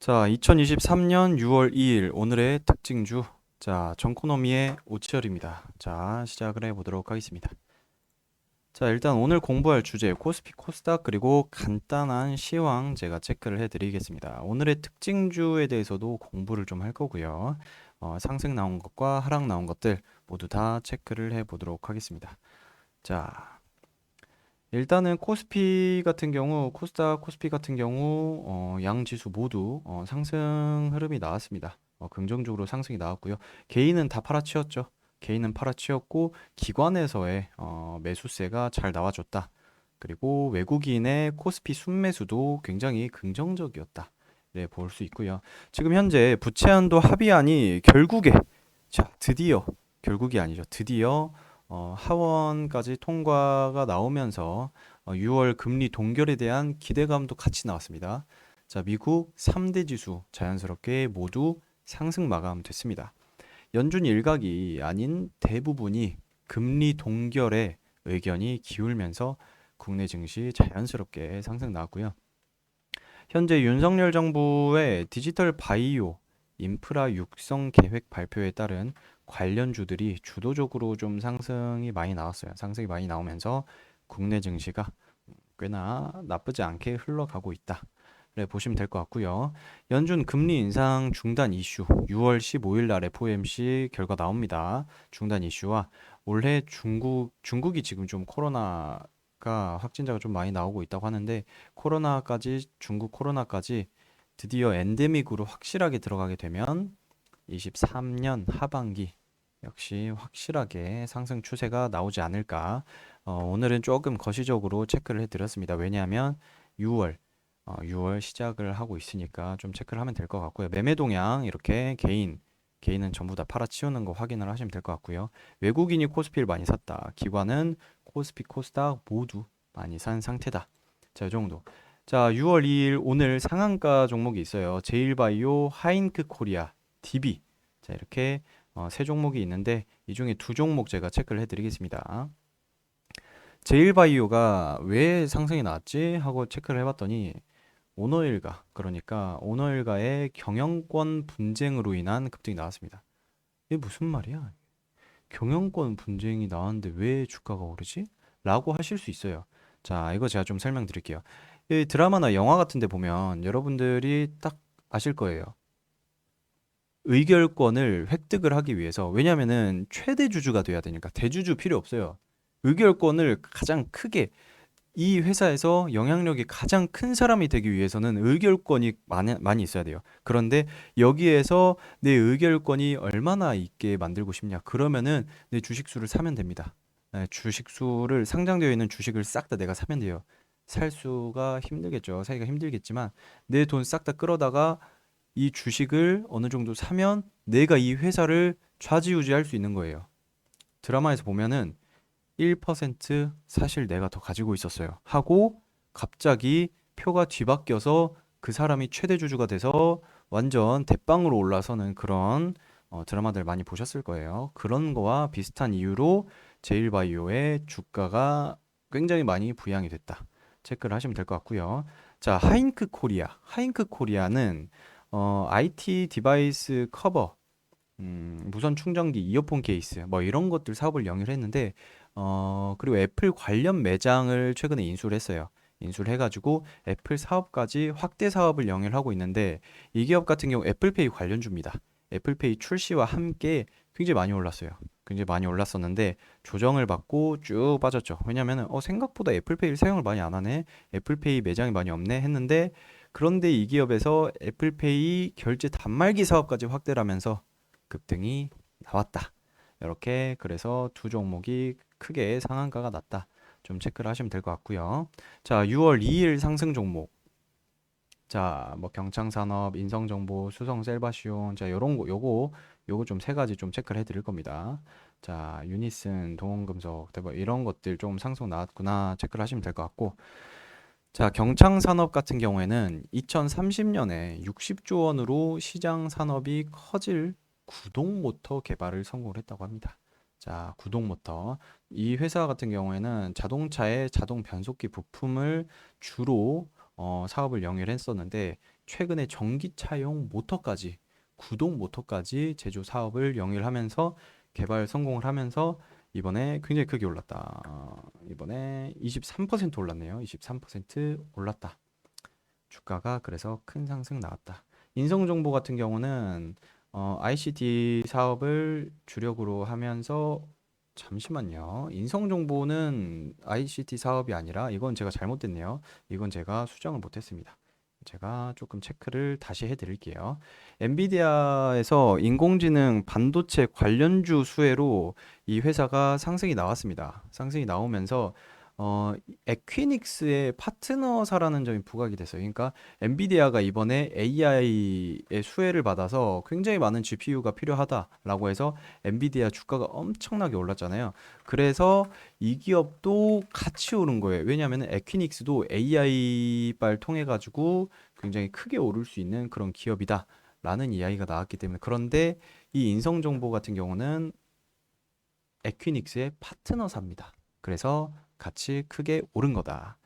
자, 2023년 6월 2일 오늘의 특징주. 자, 정코노미의 오치열입니다. 자, 시작을 해보도록 하겠습니다. 자, 일단 오늘 공부할 주제 코스피 코스닥 그리고 간단한 시황 제가 체크를 해드리겠습니다. 오늘의 특징주에 대해서도 공부를 좀 할 거고요. 어, 상승 나온 것과 하락 나온 것들 모두 다 체크를 해보도록 하겠습니다. 자, 일단은 코스피 같은 경우, 코스닥, 코스피 같은 경우, 어, 양 지수 모두 어, 상승 흐름이 나왔습니다. 어, 긍정적으로 상승이 나왔고요. 개인은 다 팔아치웠죠. 개인은 팔아치웠고 기관에서의 어, 매수세가 잘 나와줬다. 그리고 외국인의 코스피 순매수도 굉장히 긍정적이었다. 네, 볼 수 있고요. 지금 현재 부채한도 합의안이 결국에 자, 드디어 결국이 아니죠. 드디어 어, 하원까지 통과가 나오면서 어, 6월 금리 동결에 대한 기대감도 같이 나왔습니다. 자, 미국 3대 지수 자연스럽게 모두 상승 마감됐습니다. 연준 일각이 아닌 대부분이 금리 동결에 의견이 기울면서 국내 증시 자연스럽게 상승 나왔고요. 현재 윤석열 정부의 디지털 바이오 인프라 육성 계획 발표에 따른 관련주들이 주도적으로 좀 상승이 많이 나왔어요. 상승이 많이 나오면서 국내 증시가 꽤나 나쁘지 않게 흘러가고 있다. 네, 보시면 될 것 같고요. 연준 금리 인상 중단 이슈 6월 15일 날 FOMC 결과 나옵니다. 중단 이슈와 올해 중국 중국이 지금 좀 코로나가 확진자가 좀 많이 나오고 있다고 하는데 코로나까지 중국 코로나까지 드디어 엔데믹으로 확실하게 들어가게 되면 23년 하반기 역시 확실하게 상승 추세가 나오지 않을까. 어, 오늘은 조금 거시적으로 체크를 해드렸습니다. 왜냐하면 6월, 어, 6월 시작을 하고 있으니까 좀 체크를 하면 될 것 같고요. 매매 동향 이렇게 개인, 개인은 전부 다 팔아치우는 거 확인을 하시면 될 것 같고요. 외국인이 코스피를 많이 샀다. 기관은 코스피, 코스닥 모두 많이 산 상태다. 자, 이 정도. 자, 6월 2일 오늘 상한가 종목이 있어요. 제일바이오, 하인크 코리아, DB. 자, 이렇게 어, 세 종목이 있는데 이 중에 두 종목 제가 체크를 해드리겠습니다. 제일바이오가 왜 상승이 나왔지 하고 체크를 해봤더니 오너일가 그러니까 오너일가의 경영권 분쟁으로 인한 급등이 나왔습니다. 이게 무슨 말이야? 경영권 분쟁이 나왔는데 왜 주가가 오르지? 라고 하실 수 있어요. 자, 이거 제가 좀 설명드릴게요. 이 드라마나 영화 같은 데 보면 여러분들이 딱 아실 거예요. 의결권을 획득을 하기 위해서 왜냐면은 최대 주주가 돼야 되니까 대주주 필요 없어요. 의결권을 가장 크게 이 회사에서 영향력이 가장 큰 사람이 되기 위해서는 의결권이 많이, 많이 있어야 돼요. 그런데 여기에서 내 의결권이 얼마나 있게 만들고 싶냐? 그러면은 내 주식수를 사면 됩니다. 네, 주식수를 상장되어 있는 주식을 싹 다 내가 사면 돼요. 살 수가 힘들겠죠. 사기가 힘들겠지만 내 돈 싹 다 끌어다가 이 주식을 어느 정도 사면 내가 이 회사를 좌지우지할 수 있는 거예요. 드라마에서 보면은 1% 사실 내가 더 가지고 있었어요. 하고 갑자기 표가 뒤바뀌어서 그 사람이 최대 주주가 돼서 완전 대빵으로 올라서는 그런 어, 드라마들 많이 보셨을 거예요. 그런 거와 비슷한 이유로 제일바이오의 주가가 굉장히 많이 부양이 됐다. 체크를 하시면 될 것 같고요. 자, 하인크 코리아. 하인크 코리아는 어, IT 디바이스 커버, 음, 무선 충전기, 이어폰 케이스, 뭐 이런 것들 사업을 영위를 했는데, 어, 그리고 애플 관련 매장을 최근에 인수를 했어요. 인수를 해가지고 애플 사업까지 확대 사업을 영위를 하고 있는데, 이 기업 같은 경우 애플페이 관련주입니다. 애플페이 출시와 함께 굉장히 많이 올랐어요. 굉장히 많이 올랐었는데 조정을 받고 쭉 빠졌죠. 왜냐면은 어 생각보다 애플페이를 사용을 많이 안 하네. 애플페이 매장이 많이 없네 했는데 그런데 이 기업에서 애플페이 결제 단말기 사업까지 확대를 하면서 급등이 나왔다. 이렇게 그래서 두 종목이 크게 상한가가 났다. 좀 체크를 하시면 될 것 같고요. 자, 6월 2일 상승 종목. 자, 뭐 경창산업, 인성정보, 수성 셀바시온, 자, 요런 거, 요거, 요거 좀 세 가지 좀 체크를 해 드릴 겁니다. 자, 유니슨, 동원금속, 대박 이런 것들 좀 상승 나왔구나 체크를 하시면 될 것 같고, 자, 경창 산업 같은 경우에는 2030년에 60조 원으로 시장 산업이 커질 구동 모터 개발을 성공을 했다고 합니다. 자, 구동 모터. 이 회사 같은 경우에는 자동차의 자동 변속기 부품을 주로 어, 사업을 영위를 했었는데 최근에 전기차용 모터까지 구동 모터까지 제조 사업을 영위하면서 개발 성공을 하면서 이번에 굉장히 크게 올랐다. 어, 이번에 23% 올랐네요. 23% 올랐다. 주가가 그래서 큰 상승 나왔다. 인성정보 같은 경우는 어, ICT 사업을 주력으로 하면서 잠시만요. 인성정보는 ICT 사업이 아니라 이건 제가 잘못됐네요. 이건 제가 수정을 못했습니다. 제가 조금 체크를 다시 해드릴게요. 엔비디아에서 인공지능 반도체 관련주 수혜로 이 회사가 상승이 나왔습니다. 상승이 나오면서 어, 에퀴닉스의 파트너사라는 점이 부각이 됐어요. 그러니까 엔비디아가 이번에 AI의 수혜를 받아서 굉장히 많은 GPU가 필요하다라고 해서 엔비디아 주가가 엄청나게 올랐잖아요. 그래서 이 기업도 같이 오른 거예요. 왜냐하면 에퀴닉스도 AI발 통해 가지고 굉장히 크게 오를 수 있는 그런 기업이다 라는 이야기가 나왔기 때문에 그런데 이 인성정보 같은 경우는 에퀴닉스의 파트너사입니다. 그래서 같이 크게 오른 거다.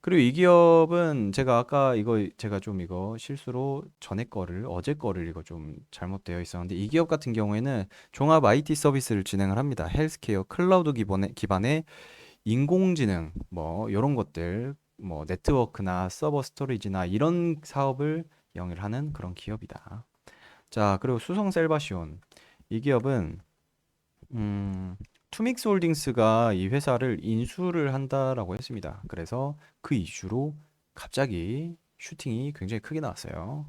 그리고 이 기업은 제가 아까 이거 제가 좀 이거 실수로 전에 거를 어제 거를 이거 좀 잘못되어 있었는데 이 기업 같은 경우에는 종합 IT 서비스를 진행을 합니다. 헬스케어 클라우드 기반의 기반의 인공지능 뭐 이런 것들 뭐 네트워크나 서버 스토리지나 이런 사업을 영위를 하는 그런 기업이다. 자, 그리고 수성 셀바시온 이 기업은 음 투믹스 홀딩스가 이 회사를 인수를 한다라고 했습니다. 그래서 그 이슈로 갑자기 슈팅이 굉장히 크게 나왔어요.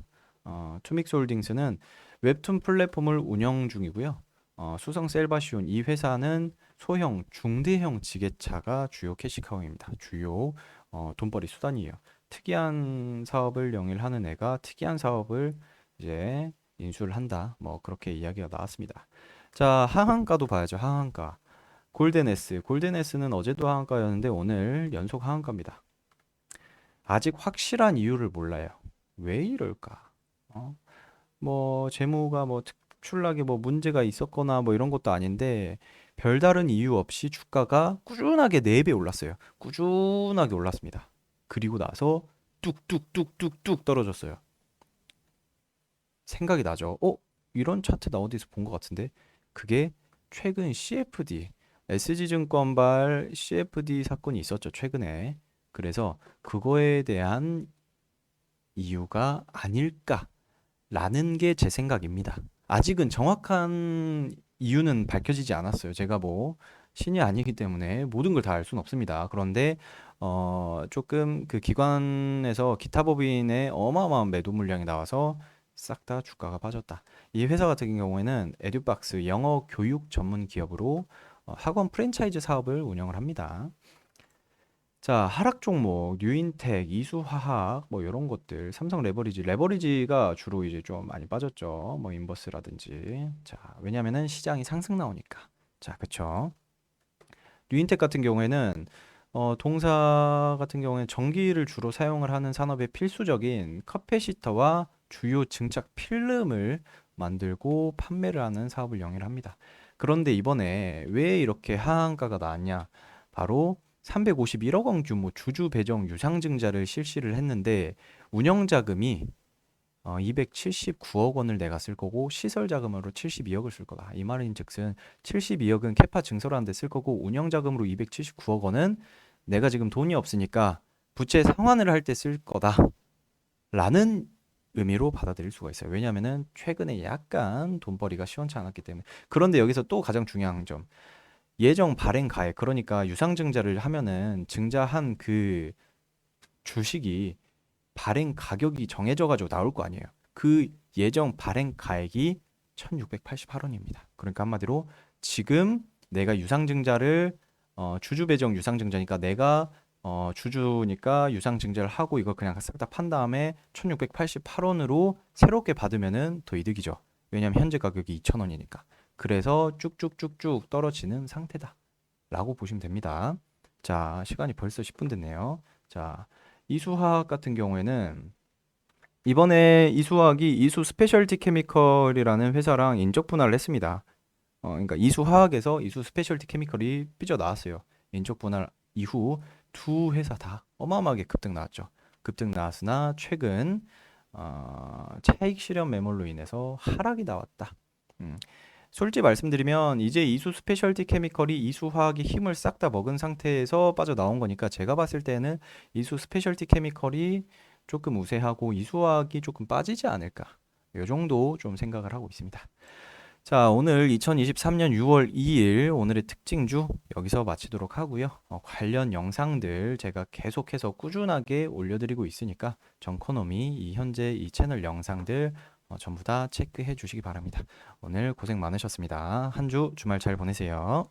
어, 투믹스 홀딩스는 웹툰 플랫폼을 운영 중이고요. 어, 수성 셀바시온 이 회사는 소형, 중대형 지게차가 주요 캐시카우입니다. 주요 어, 돈벌이 수단이에요. 특이한 사업을 영위하는 애가 특이한 사업을 이제 인수를 한다. 뭐 그렇게 이야기가 나왔습니다. 자, 하한가도 봐야죠. 하한가. 골든S. 골든S는 어제도 하한가였는데 오늘 연속 하한가입니다. 아직 확실한 이유를 몰라요. 왜 이럴까? 어? 뭐 재무가 뭐 특출나게 뭐 문제가 있었거나 뭐 이런 것도 아닌데 별다른 이유 없이 주가가 꾸준하게 4배 올랐어요. 꾸준하게 올랐습니다. 그리고 나서 뚝뚝뚝뚝뚝 떨어졌어요. 생각이 나죠. 어? 이런 차트 나 어디서 본 것 같은데? 그게 최근 CFD, SG증권발 CFD 사건이 있었죠. 최근에. 그래서 그거에 대한 이유가 아닐까라는 게 제 생각입니다. 아직은 정확한 이유는 밝혀지지 않았어요. 제가 뭐 신이 아니기 때문에 모든 걸 다 알 수는 없습니다. 그런데 어 조금 그 기관에서 기타 법인의 어마어마한 매도 물량이 나와서 싹 다 주가가 빠졌다. 이 회사 같은 경우에는 에듀박스 영어 교육 전문 기업으로 어, 학원 프랜차이즈 사업을 운영을 합니다. 자, 하락 종목, 뉴인텍, 이수화학 뭐 이런 것들, 삼성 레버리지, 레버리지가 주로 이제 좀 많이 빠졌죠. 뭐 인버스라든지. 자, 왜냐면은 시장이 상승 나오니까. 자, 그쵸? 뉴인텍 같은 경우에는 어, 동사 같은 경우에는 전기를 주로 사용을 하는 산업의 필수적인 커패시터와 주요 증착 필름을 만들고 판매를 하는 사업을 영위를 합니다. 그런데 이번에 왜 이렇게 하한가가 나왔냐? 바로 351억 원 규모 주주 배정 유상증자를 실시를 했는데 운영 자금이 어, 279억 원을 내가 쓸 거고 시설 자금으로 72억을 쓸 거다. 이 말인즉슨 72억은 캐파 증설하는 데 쓸 거고 운영 자금으로 279억 원은 내가 지금 돈이 없으니까 부채 상환을 할 때 쓸 거다. 라는 의미로 받아들일 수가 있어요. 왜냐하면은 최근에 약간 돈벌이가 시원치 않았기 때문에. 그런데 여기서 또 가장 중요한 점. 예정 발행 가액 그러니까 유상증자를 하면은 증자한 그 주식이 발행 가격이 정해져 가지고 나올 거 아니에요. 그 예정 발행 가액이 1688원입니다. 그러니까 한마디로 지금 내가 유상증자를 어, 주주 배정 유상증자니까 내가 어, 주주니까 유상증자를 하고 이거 그냥 싹 다 판 다음에 1688원으로 새롭게 받으면은 더 이득이죠. 왜냐면 현재 가격이 2,000원이니까. 그래서 쭉쭉쭉쭉 떨어지는 상태다. 라고 보시면 됩니다. 자, 시간이 벌써 10분 됐네요. 자, 이수화학 같은 경우에는 이번에 이수화학이 이수 스페셜티 케미컬이라는 회사랑 인적 분할을 했습니다. 어, 그러니까 이수화학에서 이수 스페셜티 케미컬이 삐져나왔어요. 인적 분할 이후 두 회사 다 어마어마하게 급등 나왔죠. 급등 나왔으나 최근 어, 차익 실현 매몰로 인해서 하락이 나왔다. 음. 솔직히 말씀드리면 이제 이수 스페셜티 케미컬이 이수 화학이 힘을 싹 다 먹은 상태에서 빠져나온 거니까 제가 봤을 때는 이수 스페셜티 케미컬이 조금 우세하고 이수 화학이 조금 빠지지 않을까. 요 정도 좀 생각을 하고 있습니다. 자, 오늘 2023년 6월 2일 오늘의 특징주 여기서 마치도록 하고요. 어, 관련 영상들 제가 계속해서 꾸준하게 올려드리고 있으니까 정코노미 이 현재 이 채널 영상들 어, 전부 다 체크해 주시기 바랍니다. 오늘 고생 많으셨습니다. 한 주 주말 잘 보내세요.